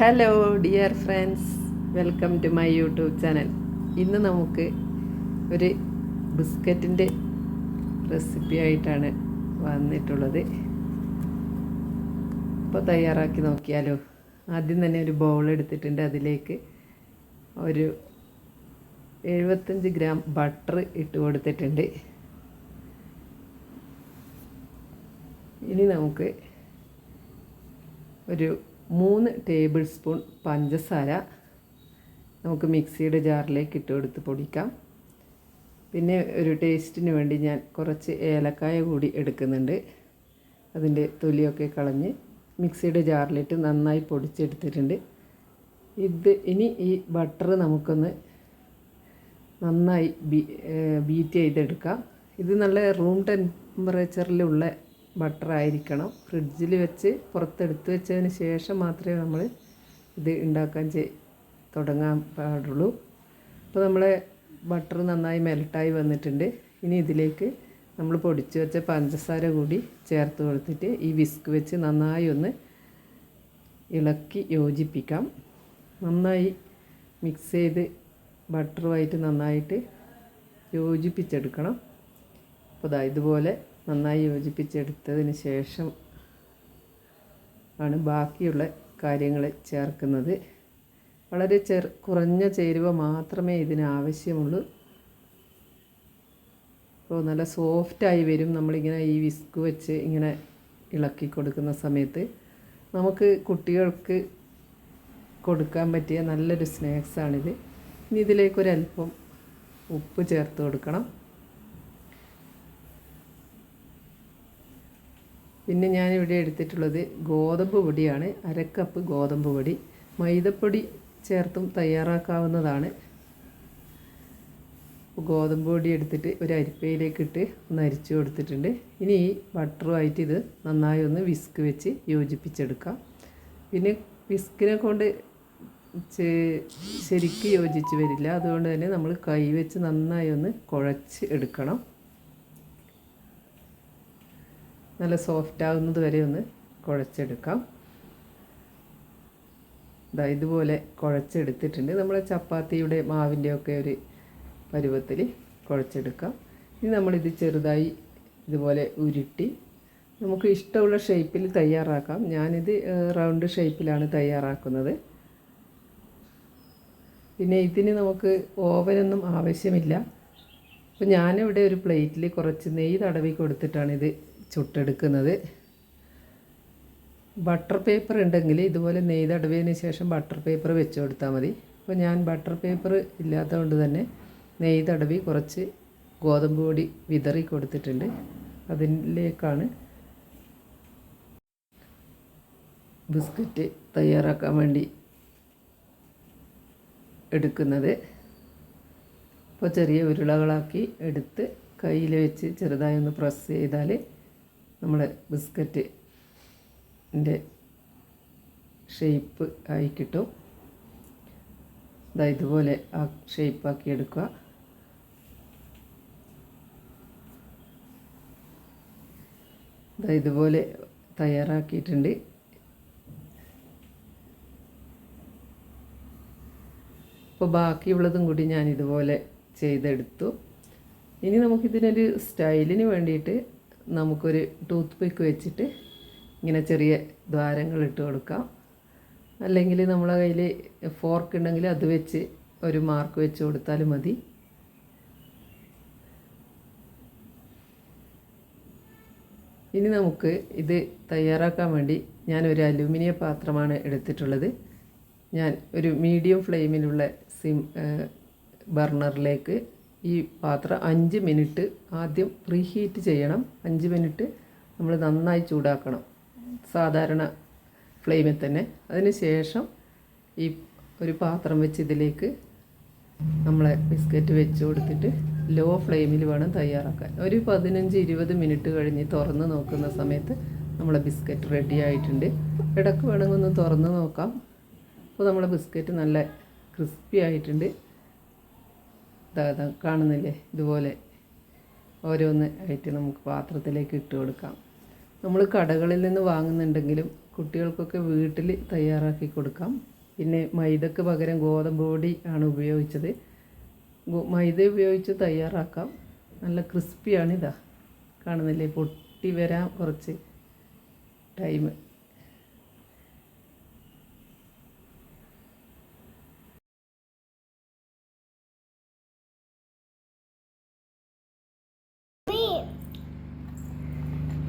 Hello dear friends welcome to my YouTube channel ഇന്ന് നമുക്ക് ഒരു ബിസ്ക്കറ്റിന്റെ റെസിപ്പി ആയിട്ടാണ് വന്നിട്ടുള്ളത്. ഇപ്പോൾ തയ്യാറാക്കി നോക്കിയാലോ? ആദ്യം തന്നെ ഒരു ബൗൾ എടുത്തിട്ടുണ്ട്. അതിലേക്ക് ഒരു എഴുപത്തഞ്ച് ഗ്രാം ബട്ടർ ഇട്ട് കൊടുത്തിട്ടുണ്ട്. ഇനി നമുക്ക് ഒരു മൂന്ന് ടേബിൾ സ്പൂൺ പഞ്ചസാര. നമുക്ക് മിക്സിയുടെ ജാറിലേക്ക് ഇട്ട് കൊടുത്ത് പൊടിക്കാം. പിന്നെ ഒരു ടേസ്റ്റിന് വേണ്ടി ഞാൻ കുറച്ച് ഏലക്കായ കൂടി എടുക്കുന്നുണ്ട്. അതിന്റെ തൊലിയൊക്കെ കളഞ്ഞ് മിക്സിയുടെ ജാറിലിട്ട് നന്നായി പൊടിച്ചെടുത്തിട്ടുണ്ട്. ഇത് ഇനി ഈ ബട്ടർ നമുക്കൊന്ന് നന്നായി ബീ ബീറ്റ് ചെയ്തെടുക്കാം. ഇത് നല്ല റൂം ടെമ്പറേച്ചറിലുള്ള ബട്ടർ ആയിരിക്കണം. ഫ്രിഡ്ജിൽ വെച്ച് പുറത്തെടുത്ത് വെച്ചതിന് ശേഷം മാത്രമേ നമ്മൾ ഇത് ഉണ്ടാക്കാൻ ചെയ് തുടങ്ങാൻ പാടുള്ളൂ. അപ്പോൾ നമ്മൾ ബട്ടർ നന്നായി മെൽട്ടായി വന്നിട്ടുണ്ട്. ഇനി ഇതിലേക്ക് നമ്മൾ പൊടിച്ച് വെച്ച പഞ്ചസാര കൂടി ചേർത്ത് കൊടുത്തിട്ട് ഈ വിസ്ക് വെച്ച് നന്നായി ഒന്ന് ഇളക്കി യോജിപ്പിക്കാം. നന്നായി മിക്സ് ചെയ്ത് ബട്ടറുമായിട്ട് നന്നായിട്ട് യോജിപ്പിച്ചെടുക്കണം. അപ്പോൾ ഇതാ ഇതുപോലെ നന്നായി യോജിപ്പിച്ചെടുത്തതിന് ശേഷം ആണ് ബാക്കിയുള്ള കാര്യങ്ങൾ ചേർക്കുന്നത്. വളരെ ചെറു കുറഞ്ഞ ചേരുവ മാത്രമേ ഇതിന് ആവശ്യമുള്ളൂ. അപ്പോൾ നല്ല സോഫ്റ്റായി വരും. നമ്മളിങ്ങനെ ഈ വിസ്ക് വെച്ച് ഇങ്ങനെ ഇളക്കി കൊടുക്കുന്ന സമയത്ത്. നമുക്ക് കുട്ടികൾക്ക് കൊടുക്കാൻ പറ്റിയ നല്ലൊരു സ്നാക്സാണിത്. ഇനി ഇതിലേക്കൊരല്പം ഉപ്പ് ചേർത്ത് കൊടുക്കണം. പിന്നെ ഞാനിവിടെ എടുത്തിട്ടുള്ളത് ഗോതമ്പ് പൊടിയാണ്. അരക്കപ്പ് ഗോതമ്പ് പൊടി. മൈദപ്പൊടി ചേർത്തും തയ്യാറാക്കാവുന്നതാണ്. ഗോതമ്പ് പൊടി എടുത്തിട്ട് ഒരു അരിപ്പയിലേക്ക് ഇട്ട് ഒന്ന് അരിച്ചു കൊടുത്തിട്ടുണ്ട്. ഇനി ഈ ബട്ടറുമായിട്ട് ഇത് നന്നായി ഒന്ന് വിസ്ക് വെച്ച് യോജിപ്പിച്ചെടുക്കാം. പിന്നെ വിസ്കിനെ കൊണ്ട് ശരിക്ക് യോജിച്ച് വരില്ല. അതുകൊണ്ട് തന്നെ നമ്മൾ കൈ വെച്ച് നന്നായി ഒന്ന് കുഴച്ച് എടുക്കണം. നല്ല സോഫ്റ്റ് ആകുന്നത് വരെ ഒന്ന് കുഴച്ചെടുക്കാം. ഇതാ ഇതുപോലെ കുഴച്ചെടുത്തിട്ടുണ്ട്. നമ്മൾ ചപ്പാത്തിയുടെ മാവിന്റെ ഒക്കെ ഒരു പരുവത്തിൽ കുഴച്ചെടുക്കാം. ഇനി നമ്മളിത് ചെറുതായി ഇതുപോലെ ഉരുട്ടി നമുക്ക് ഇഷ്ടമുള്ള ഷേപ്പിൽ തയ്യാറാക്കാം. ഞാനിത് റൗണ്ട് ഷേപ്പിലാണ് തയ്യാറാക്കുന്നത്. പിന്നെ ഇതിന് നമുക്ക് ഓവനൊന്നും ആവശ്യമില്ല. അപ്പോൾ ഞാനിവിടെ ഒരു പ്ലേറ്റിൽ കുറച്ച് നെയ്യ് തടവി കൊടുത്തിട്ടാണ് ഇത് ചുട്ടെടുക്കുന്നത്. ബട്ടർ പേപ്പർ ഉണ്ടെങ്കിൽ ഇതുപോലെ നെയ്തടവിയതിന് ശേഷം ബട്ടർ പേപ്പർ വെച്ച് കൊടുത്താൽ മതി. അപ്പോൾ ഞാൻ ബട്ടർ പേപ്പർ ഇല്ലാത്തതുകൊണ്ട് തന്നെ നെയ്തടവി കുറച്ച് ഗോതമ്പ് പൊടി വിതറി കൊടുത്തിട്ടുണ്ട്. അതിലേക്കാണ് ബിസ്ക്കറ്റ് തയ്യാറാക്കാൻ വേണ്ടി എടുക്കുന്നത്. അപ്പോൾ ചെറിയ ഉരുളകളാക്കി എടുത്ത് കയ്യിൽ വെച്ച് ചെറുതായി ഒന്ന് പ്രസ് ചെയ്താൽ നമ്മുടെ ബിസ്ക്കറ്റിന്റെ ഷേപ്പ് ആയി കിട്ടും. ഇതാ ഇതുപോലെ ആ ഷേപ്പാക്കി എടുക്കുക. ഇതാ ഇതുപോലെ തയ്യാറാക്കിയിട്ടുണ്ട്. അപ്പോൾ ബാക്കിയുള്ളതും കൂടി ഞാൻ ഇതുപോലെ ചെയ്തെടുത്തു. ഇനി നമുക്കിതിനൊരു സ്റ്റൈലിന് വേണ്ടിയിട്ട് നമുക്കൊരു ടൂത്ത് പിക്ക് വെച്ചിട്ട് ഇങ്ങനെ ചെറിയ ദ്വാരങ്ങൾ ഇട്ട് കൊടുക്കാം. അല്ലെങ്കിൽ നമ്മളെ കയ്യിൽ ഫോർക്ക് ഉണ്ടെങ്കിൽ അത് വെച്ച് ഒരു മാർക്ക് വെച്ച് കൊടുത്താലും മതി. ഇനി നമുക്ക് ഇത് തയ്യാറാക്കാൻ വേണ്ടി ഞാൻ ഒരു അലൂമിനിയം പാത്രമാണ് എടുത്തിട്ടുള്ളത്. ഞാൻ ഒരു മീഡിയം ഫ്ലെയിമിലുള്ള സിം ബർണറിലേക്ക് ഈ പാത്രം അഞ്ച് മിനിറ്റ് ആദ്യം പ്രീ ഹീറ്റ് ചെയ്യണം. അഞ്ച് മിനിറ്റ് നമ്മൾ നന്നായി ചൂടാക്കണം. സാധാരണ ഫ്ലെയിമിൽ തന്നെ. അതിന് ശേഷം ഈ ഒരു പാത്രം വെച്ച് ഇതിലേക്ക് നമ്മളെ ബിസ്ക്കറ്റ് വെച്ച് കൊടുത്തിട്ട് ലോ ഫ്ലെയിമിൽ വേണം തയ്യാറാക്കാൻ. ഒരു പതിനഞ്ച് ഇരുപത് മിനിറ്റ് കഴിഞ്ഞ് തുറന്ന് നോക്കുന്ന സമയത്ത് നമ്മളെ ബിസ്ക്കറ്റ് റെഡി ആയിട്ടുണ്ട്. ഇടയ്ക്ക് വേണമെങ്കിൽ ഒന്ന് തുറന്ന് നോക്കാം. അപ്പോൾ നമ്മളെ ബിസ്ക്കറ്റ് നല്ല ക്രിസ്പി ആയിട്ടുണ്ട്. ഇതാ കാണുന്നില്ലേ? ഇതുപോലെ ഓരോന്ന് ആയിട്ട് നമുക്ക് പാത്രത്തിലേക്ക് ഇട്ട് കൊടുക്കാം. നമ്മൾ കടകളിൽ നിന്ന് വാങ്ങുന്നുണ്ടെങ്കിലും കുട്ടികൾക്കൊക്കെ വീട്ടിൽ തയ്യാറാക്കി കൊടുക്കാം. പിന്നെ മൈദക്ക് പകരം ഗോതമ്പ് പൊടി ആണ് ഉപയോഗിച്ചത്. മൈദ ഉപയോഗിച്ച് തയ്യാറാക്കാം. നല്ല ക്രിസ്പിയാണിതാ കാണുന്നില്ലേ? പൊട്ടി വരാൻ കുറച്ച് ടൈം.